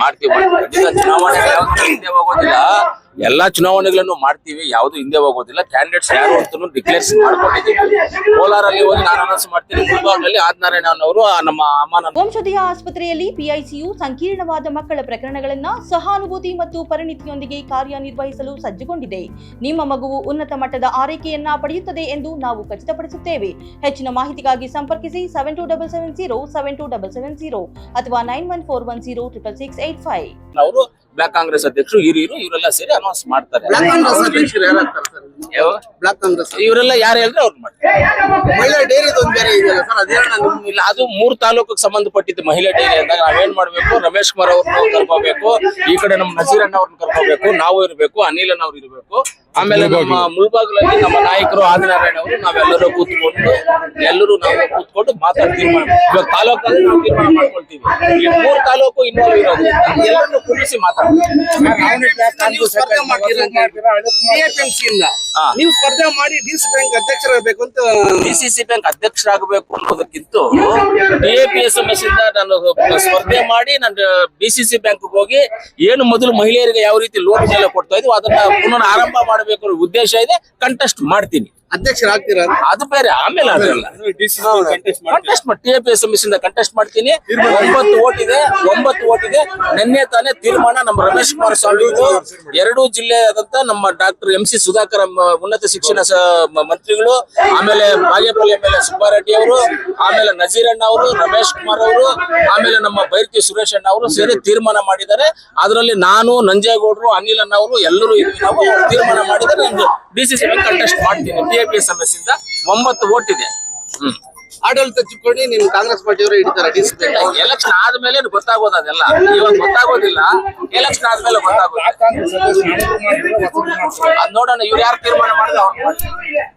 ಮಾಡ್ತೀವಿ. ಚುನಾವಣೆ ಹೋಗೋದಿಲ್ಲ ಎಲ್ಲಾ ಚುನಾವಣೆಗಳನ್ನು ಮಾಡ್ತೀವಿ ಯಾವುದು ಹಿಂದೆ ಹೋಗೋದಿಲ್ಲ. ಕ್ಯಾಂಡಿಡೇಟ್ಸ್ ಯಾರು ಅಂತ ಡಿಕ್ಲೇರ್ಸ್ ಮಾಡ್ಕೊಂಡಿದ್ದೀವಿ. ಕೋಲಾರಲ್ಲಿ ಹೋಗಿ ನಾನು ಅನೌನ್ಸ್ ಮಾಡ್ತೀನಿ. ಗುಲ್ಬರ್ಗಲ್ಲಿ ಆದಿನಾರಾಯಣ ಅವರು ನಮ್ಮ ಅಮ್ಮನ ವಂಶೋದಯ ಆಸ್ಪತ್ರೆಯಲ್ಲಿ ಪಿಐಸಿಯು ಸಂಕೀರ್ಣವಾದ ಮಕ್ಕಳ ಪ್ರಕರಣಗಳನ್ನ ಸಹಾನುಭೂತಿ ಮತ್ತು ಪರಿಣಿತಿಯೊಂದಿಗೆ ಕಾರ್ಯನಿರ್ವಹಿಸಲು ಸಜ್ಜುಗೊಂಡಿದೆ. ನಿಮ್ಮ ಮಗುವು ಉನ್ನತ ಮಟ್ಟದ ಆರೈಕೆಯನ್ನ ಪಡೆಯುತ್ತದೆ ಎಂದು ನಾವು ಖಚಿತಪಡಿಸುತ್ತೇವೆ. ಹೆಚ್ಚಿನ ಮಾಹಿತಿಗಾಗಿ ಸಂಪರ್ಕಿಸಿ seven two double seven zero seven two double seven zero ಅಥವಾ nine one four one zero triple six eight five ಅವರು ಬ್ಲಾಕ್ ಕಾಂಗ್ರೆಸ್ ಅಧ್ಯಕ್ಷರು ಹಿರಿಯರು ಇವರೆಲ್ಲ ಸೇರಿ ಅನೌನ್ಸ್ ಮಾಡ್ತಾರೆ. ಬ್ಲಾಕ್ ಕಾಂಗ್ರೆಸ್ ಅಧ್ಯಕ್ಷರು ಯಾರಾಗ್ತಾರೆ ಸರ್? ಬ್ಲಾಕ್ ಕಾಂಗ್ರೆಸ್. ಇವರೆಲ್ಲ ಯಾರು ಹೇಳಿದ್ರೆ ಅವ್ರು ಮಾಡ್ತಾರೆ. ಮಹಿಳಾ ಡೈರಿ ಒಂದು ಬೇರೆ ಇದೆಯಲ್ಲ ಸರ್ ಅದೇನ ಇಲ್ಲ. ಅದು ಮೂರ್ ತಾಲೂಕಿಗೆ ಸಂಬಂಧಪಟ್ಟಿದ್ದು ಮಹಿಳಾ ಡೈರಿ ಅಂದಾಗ ನಾವೇನ್ ಮಾಡ್ಬೇಕು? ರಮೇಶ್ ಕುಮಾರ್ ಅವ್ರನ್ನ ಕರ್ಕೋಬೇಕು. ಈ ಕಡೆ ನಮ್ಮ ನಜೀರ್ ಅಣ್ಣ ಅವ್ರನ್ನ ಕರ್ಕೋಬೇಕು. ನಾವು ಇರ್ಬೇಕು ಅನಿಲ್ ಅಣ್ಣ ಅವ್ರು ಇರ್ಬೇಕು. ಆಮೇಲೆ ನಮ್ಮ ಮುಳ್ಬಾಗ್ಲಲ್ಲಿ ನಮ್ಮ ನಾಯಕರು ಆದಿನಾರಾಯಣ ಅವರು ನಾವೆಲ್ಲರೂ ಕೂತ್ಕೊಂಡು ಎಲ್ಲರೂ ನಾವು ಕೂತ್ಕೊಂಡು ಮಾತಾಡ್ತೀವಿ. ಇವಾಗ ತಾಲೂಕಲ್ಲಿ ನಾವು ತೀರ್ಮಾನ ಮಾಡ್ಕೊಳ್ತೀವಿ. ಈ ಮೂರ್ ತಾಲೂಕು ಇನ್ವಾಲ್ವ್ ಇರೋದ್ರಿಂದ ಎಲ್ಲರನ್ನು ಕೂರಿಸಿ ಮಾತಾಡ್ತೀವಿ. ನೀವು ಸ್ಪರ್ಧೆ ಮಾಡಿ ಡಿ ಸಿ ಬ್ಯಾಂಕ್ ಅಧ್ಯಕ್ಷರಾಗಬೇಕು ಅಂತ ಡಿಸಿಸಿ ಬ್ಯಾಂಕ್ ಅಧ್ಯಕ್ಷರಾಗಬೇಕು ಅನ್ನೋದಕ್ಕಿಂತ ಎಸ್ ಎಂ ಎಸ್ ಇಂದ ನಾನು ಸ್ಪರ್ಧೆ ಮಾಡಿ ನಾನು ಡಿಸಿಸಿ ಬ್ಯಾಂಕ್ ಹೋಗಿ ಏನು ಮೊದಲು ಮಹಿಳೆಯರಿಗೆ ಯಾವ ರೀತಿ ಲೋನ್ ಎಲ್ಲ ಕೊಡ್ತಾ ಇದ್ವು ಅದನ್ನ ಪುನಃ ಆರಂಭ ಮಾಡಬೇಕು ಅನ್ನೋ ಉದ್ದೇಶ ಇದೆ. ಕಂಟೆಸ್ಟ್ ಮಾಡ್ತೀನಿ. ಅಧ್ಯಕ್ಷರಾಗ್ತೀರಾ? ಅದು ಬೇರೆ ಆಮೇಲೆ ಅದಲ್ಲ contest T A P S M S ಇಂದ ಕಂಟೆಸ್ಟ್ ಮಾಡ್ತೀನಿ. ಒಂಬತ್ತು ಓಟ್ ಇದೆ ಒಂಬತ್ತು ಓಟ್ ಇದೆ. ನಿನ್ನೆ ತಾನೇ ತೀರ್ಮಾನ ನಮ್ಮ ರಮೇಶ್ ಕುಮಾರ್ ಸ್ವಾಮಿ ಎರಡು ಜಿಲ್ಲೆಯಾದಂತ ನಮ್ಮ ಡಾಕ್ಟರ್ ಎಂ ಸಿ ಸುಧಾಕರ್ ಉನ್ನತ ಶಿಕ್ಷಣ ಮಂತ್ರಿಗಳು ಆಮೇಲೆ Bagepalli M L A Subbareddy ಅವರು ಆಮೇಲೆ ನಜೀರ್ ಅಣ್ಣ ಅವರು ರಮೇಶ್ ಕುಮಾರ್ ಅವರು ಆಮೇಲೆ ನಮ್ಮ ಬೈರ್ತಿ ಸುರೇಶ್ ಅಣ್ಣ ಅವರು ಸೇರಿ ತೀರ್ಮಾನ ಮಾಡಿದ್ದಾರೆ. ಅದರಲ್ಲಿ ನಾನು ನಂಜೇಗೌಡರು ಅನಿಲ್ ಅಣ್ಣ ಅವರು ಎಲ್ಲರೂ ಇದ್ವಿ ನಾವು ತೀರ್ಮಾನ ಮಾಡಿದರೆ ಡಿಸಿಸಿ ಕಂಟೆಸ್ಟ್ ಮಾಡ್ತೀನಿ. ಟಿ ಸಮಸ್ಯೆಯಿಂದ ಪಿ ಎಸ್ ಇಂದ ಒಂಬತ್ತು ಓಟ್ ಇದೆ. ಹ್ಮ್. ಆಡಳಿತ ಚಿಕ್ಕೋಡಿ ನಿಮ್ ಕಾಂಗ್ರೆಸ್ ಪಾರ್ಟಿಯವರು ಹಿಡಿತಾರೆ ಎಲೆಕ್ಷನ್ ಆದ್ಮೇಲೆ ಗೊತ್ತಾಗೋದು ಅದೆಲ್ಲ. ಇವಾಗ ಗೊತ್ತಾಗೋದಿಲ್ಲ. ಎಲೆಕ್ಷನ್ ಆದ್ಮೇಲೆ ಗೊತ್ತಾಗೋದು. ಅದ್ ನೋಡೋಣ ಇವ್ರು ಯಾರು ತೀರ್ಮಾನ ಮಾಡಿದ್ರೆ ಅವ್ರು.